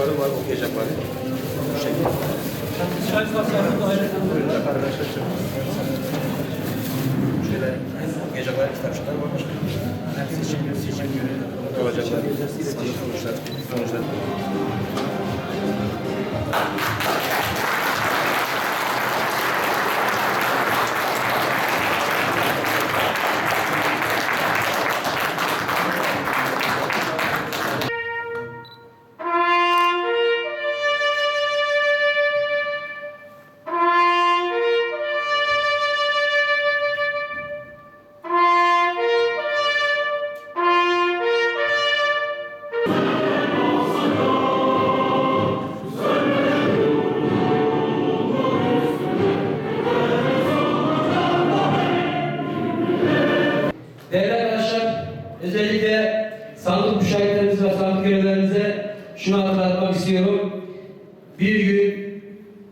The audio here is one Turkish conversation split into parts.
kitapları var, okuyacakları. Bu şekilde. Buyurun. Şöyle okuyacakları kitapçılar var. Seçim, seçim günü olacaklar. Sandık sonuçlar, sonuçlar. Özellikle sandık müşahitlerimize ve sandık görevlerimize şunu hatırlatmak istiyorum. Bir gün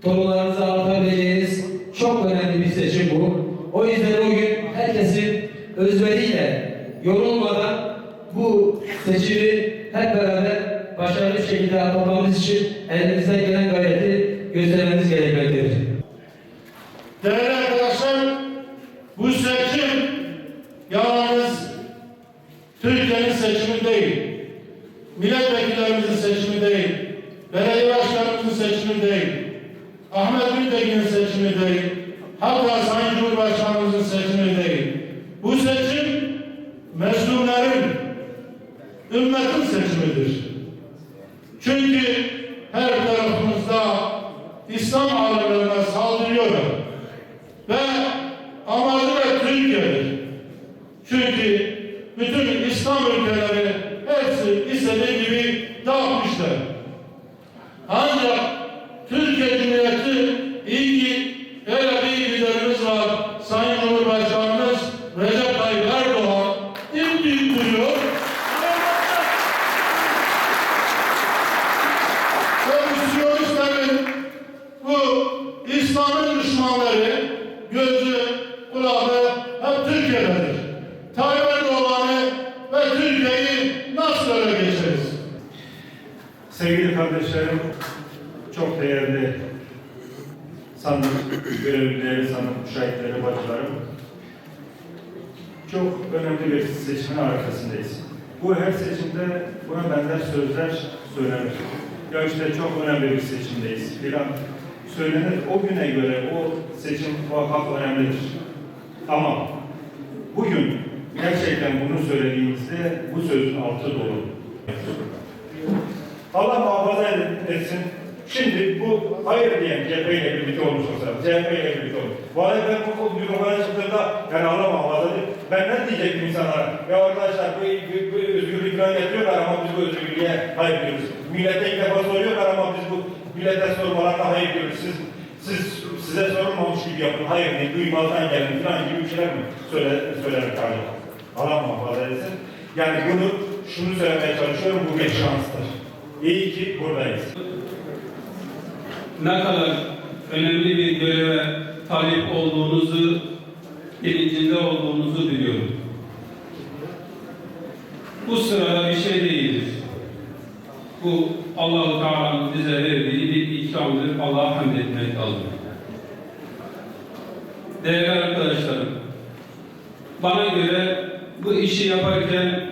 torunlarınıza anlatabileceğiniz çok önemli bir seçim bu. O yüzden o gün herkesin özveriyle, yorulmadan bu seçimi hep beraber başarılı şekilde atlatmamız için elimizden gelen gayreti göstermemiz gerekmektedir. Değerli arkadaşlar, bu seçim yalnız Türkiye'nin seçimi değil, milletvekillerimizin seçimi değil, belediye başkanımızın seçimi değil, Ahmet Gültekin'in seçimi değil, hatta Sayın Cumhurbaşkanımızın seçimi değil. Bu seçim mezlumların, ümmetin seçimidir. Çünkü her tarafımızda İslam alemlerine Sevgili kardeşlerim, çok değerli sandık görevlileri, sandık müşahitleri, bacılarım. Çok önemli bir seçimin arkasındayız. Bu her seçimde buna benzer sözler söylenir. Ya işte çok önemli bir seçimdeyiz filan söylenir. O güne göre o seçim muhakkak önemlidir. Ama bugün gerçekten bunu söylediğimizde bu sözün altı dolu. Allah muhafaza etsin. Şimdi bu hayır diyen CHP ile birlikte olmuş olsa, CHP ile birlikte olmuş. Vay ben bu mikrofona çıktığımda yani Allah muhafaza edin. Ben ne diyecektim insanlara? Ya arkadaşlar bu, bu, bu özgürlük falan getiriyorlar ama biz bu özgürlüğe hayır diyoruz. Millete ilk defa soruyorlar ama biz bu millete sormalarına hayır diyoruz. Siz, siz size sorulmamış gibi yapın. Hayır değil, duymazdan gelin falan gibi bir şeyler mi söyle, söylemek galiba. Allah muhafaza etsin. Yani bunu şunu söylemeye çalışıyorum, bu bir şanstır. İyi ki buradayız. ne kadar önemli bir göreve talip olduğunuzu, bilincinde olduğunuzu biliyorum. Bu sırada bir şey değildir. Bu Allah-u Teala'nın bize verdiği bir ikramdır. Allah'a hamd etmek lazım. Değerli arkadaşlarım, bana göre bu işi yaparken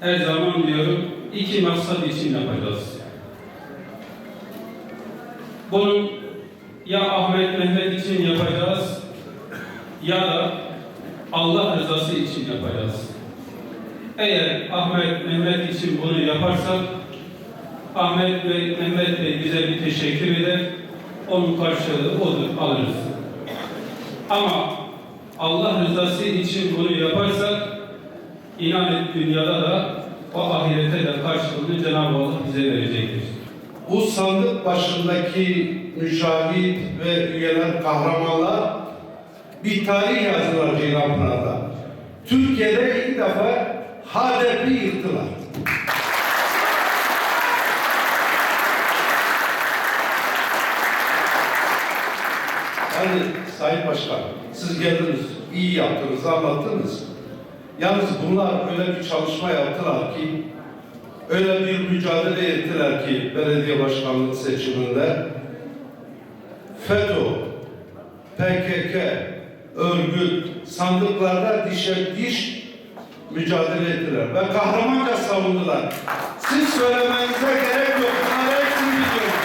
her zaman diyorum iki maksat için yapacağız. Bunu ya Ahmet Mehmet için yapacağız ya da Allah rızası için yapacağız. Eğer Ahmet Mehmet için bunu yaparsak Ahmet Bey, Mehmet Bey bize bir teşekkür eder. Onun karşılığı odur, alırız. Ama Allah rızası için bunu yaparsak inan et dünyada da o ahirete de karşılığını Cenab-ı Allah bize verecektir. bu sandık başındaki müşahit ve üyeler, kahramanlar bir tarih yazdılar Ceylanpınar'da. Türkiye'de ilk defa HDP yıktılar. Yani Sayın Başkan, siz geldiniz, iyi yaptınız, anlattınız. Yalnız bunlar öyle bir çalışma yaptılar ki öyle bir mücadele ettiler ki belediye başkanlığı seçiminde FETÖ, PKK, örgüt sandıklarda dişe diş mücadele ettiler ve kahramanca savundular. Siz söylemenize gerek yok. Bunları hepsini biliyorum.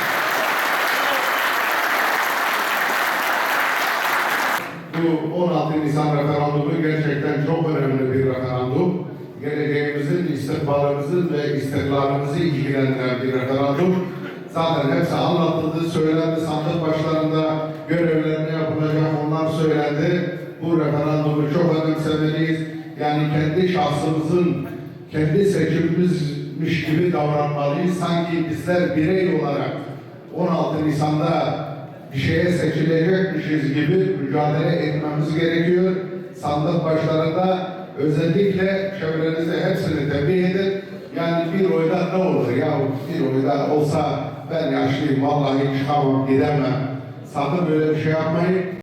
Bu 16 Nisan referandumu gerçekten çok önemli bir referandum. Geleceğimizin, istikbalımızın ve istiklalimizi ilgilendiren bir referandum. Zaten hepsi anlatıldı, söylendi, sandık başlarında görevlerine yapılacak onlar söylendi. Bu referandumu çok önemsemeliyiz. Yani kendi şahsımızın, kendi seçimimizmiş gibi davranmalıyız. Sanki bizler birey olarak 16 Nisan'da bir şeye seçilecekmişiz gibi mücadele etmemiz gerekiyor. Sandık başlarında özellikle çevrenize hepsini tembih edin. Yani bir oyda ne olur ya bir oyda olsa ben yaşlıyım vallahi çıkamam gidemem. Sakın böyle bir şey yapmayın.